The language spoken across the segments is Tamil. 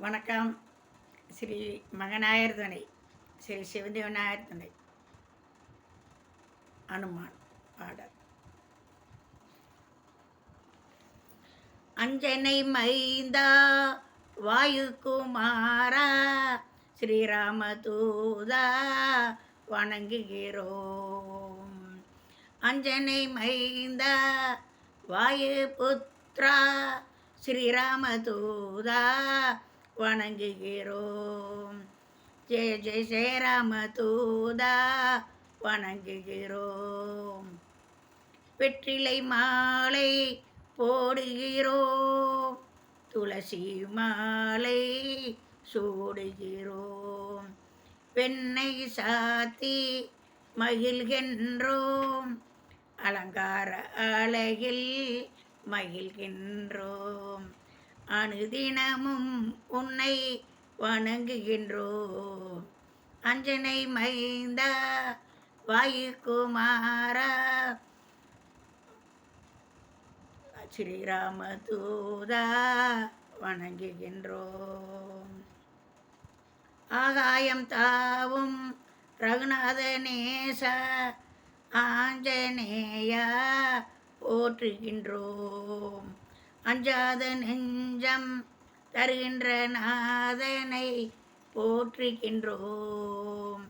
வணக்கம். ஸ்ரீ மகனாயர் துணை. ஸ்ரீ சிவந்தி விநாயகர் துணை. அனுமான் பாடல். அஞ்சனை மைந்தா வாயுகுமாரா ஸ்ரீராம தூதா வணங்குகிறோம். அஞ்சனை மைந்தா வாயு புத்ரா ஸ்ரீராம தூதா வணங்குகிறோம். ஜெய ஜெய ஜெயராம தூதா வணங்குகிறோம். வெற்றிலை மாலை போடுகிறோம். துளசி மாலை சூடுகிறோம். பெண்ணை சாத்தி மகிழ்கின்றோம். அலங்கார அழகில் மகிழ்கின்றோம். அனுதினமும் உன்னை வணங்குகின்றோம். அஞ்சனை மைந்தா வாயுகுமாரா ஸ்ரீராம தூதா வணங்குகின்றோம். ஆகாயம் தாவும் ரகுநாத நேச ஆஞ்சநேயா போற்றுகின்றோம். அஞ்சாத நெஞ்சம் தருகின்ற நாதனை போற்றுகின்றோம்.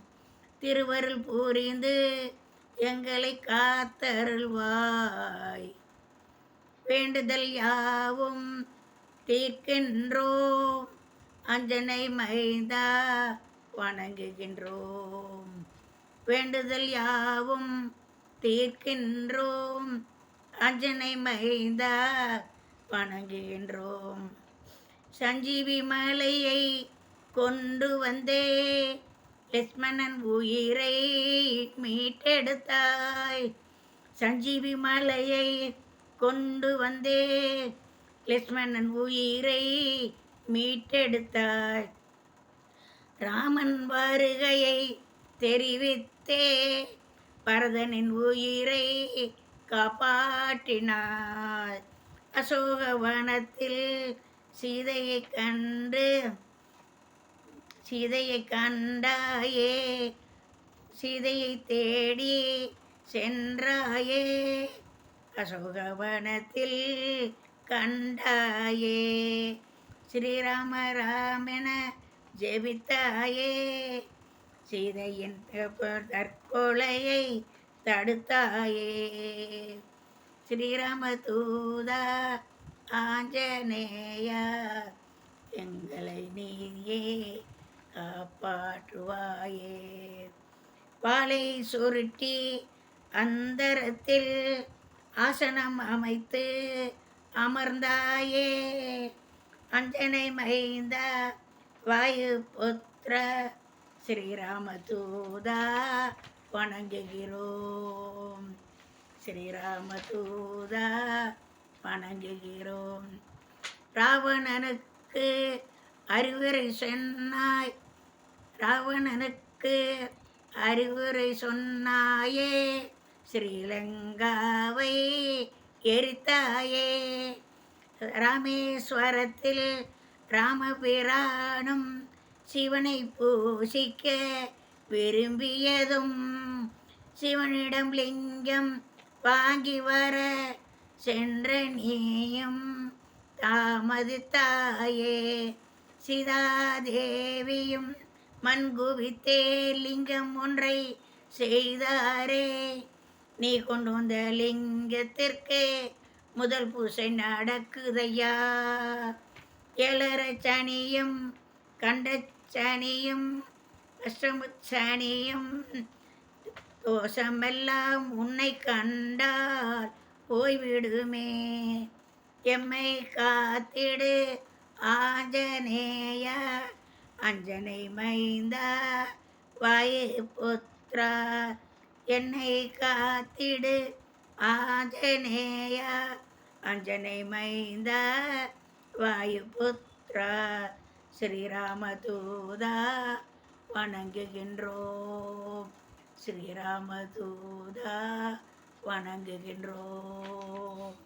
திருவருள் புரிந்து எங்களை காத்தருள்வாய். வேண்டுதல் யாவும் தீர்க்கின்றோம். அஞ்சனை மைந்தா வணங்குகின்றோம். வேண்டுதல் யாவும் தீர்க்கின்றோம். அஞ்சனை மைந்தா வணங்குகின்றோம் சஞ்சீவி மலையை கொண்டு வந்தே லட்சுமணன் உயிரை மீட்டெடுத்தாய். சஞ்சீவி மலையை கொண்டு வந்தே லட்சுமணன் உயிரை மீட்டெடுத்தாய். ராமன் வருகையை தெரிவித்தே பரதனின் உயிரை காப்பாற்றினார் அசோகவனத்தில் சீதையை கண்டு சீதையை கண்டாயே சீதையை தேடி சென்றாயே அசோகவனத்தில் கண்டாயே. ஸ்ரீராம ராமென ஜெபித்தாயே சீதையின் தற்கொலையை தடுத்தாயே. ஸ்ரீராம தூதா ஆஞ்சநேயா எங்களை நீயே காப்பாற்றுவாயே. வாளை சுருட்டி அந்தரத்தில் ஆசனம் அமைத்து அமர்ந்தாயே. அஞ்சனை மைந்த வாயு புத்திர ஸ்ரீராம தூதா வணங்குகிறோம். ஸ்ரீராம தூதா வணங்குகிறோம். ராவணனுக்கு அறிவுரை சொன்னாய். ராவணனுக்கு அறிவுரை சொன்னாயே. ஸ்ரீலங்காவை எரித்தாயே. ராமேஸ்வரத்தில் ராமபிரானும் சிவனை பூசிக்க விரும்பியதும் சிவனிடம் லிங்கம் வாங்கி வர சென்ற நீயும் தாமதித்தாயே சிதாதேவியும் மண்குவித்தே லிங்கம் ஒன்றை செய்தாரே. நீ கொண்டு வந்த லிங்கத்திற்கே முதல் பூசை நடக்குதையா? எழற சனியும் கண்ட சனியும் அஷ்டமுச்சனியும் தோஷமெல்லாம் உன்னை கண்டால் போய்விடுமே. எம்மை காத்திடு ஆஞ்சநேய. அஞ்சனை மைந்தா வாயு புத்ரா என்னை காத்திடு ஆஞ்சநேய. அஞ்சனை மைந்தா வாயு புத்ரா ஸ்ரீராமதூதா வணங்குகின்றோம். ஸ்ரீராமதூதா வணங்குகின்றோம்.